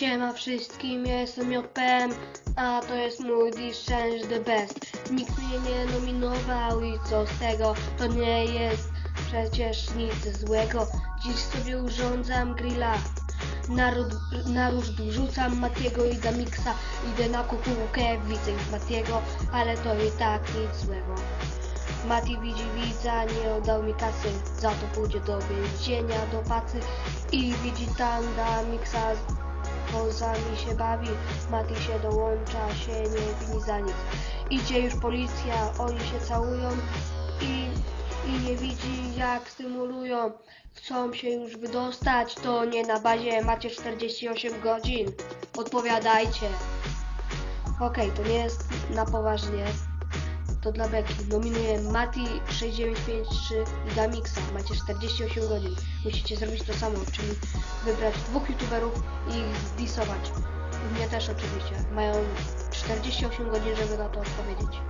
Siema wszystkim, ja jestem JPM, a to jest mój Challenge The Best. Nikt mnie nie nominował i co z tego, to nie jest przecież nic złego. Dziś sobie urządzam grilla. Naród, na róż wrzucam Matiego i Damiksa, idę na kukułkę, widzę już Matiego, ale to i tak nic złego. Mati widzi widza, nie oddał mi kasy, za to pójdzie do więzienia, do pacy i widzi tam Damiksa Kozami się bawi, Mati się dołącza, się nie wini za nic. Idzie już policja, oni się całują i, i nie widzi jak stymulują. Chcą się już wydostać, to nie na bazie, macie 48 godzin. Odpowiadajcie. Okej, to nie jest na poważnie. To dla Beki. Nominuję Mati 6953 i Damixa. Macie 48 godzin. Musicie zrobić to samo, czyli wybrać dwóch youtuberów i ich zdisować. I mnie też oczywiście. Mają 48 godzin, żeby na to odpowiedzieć.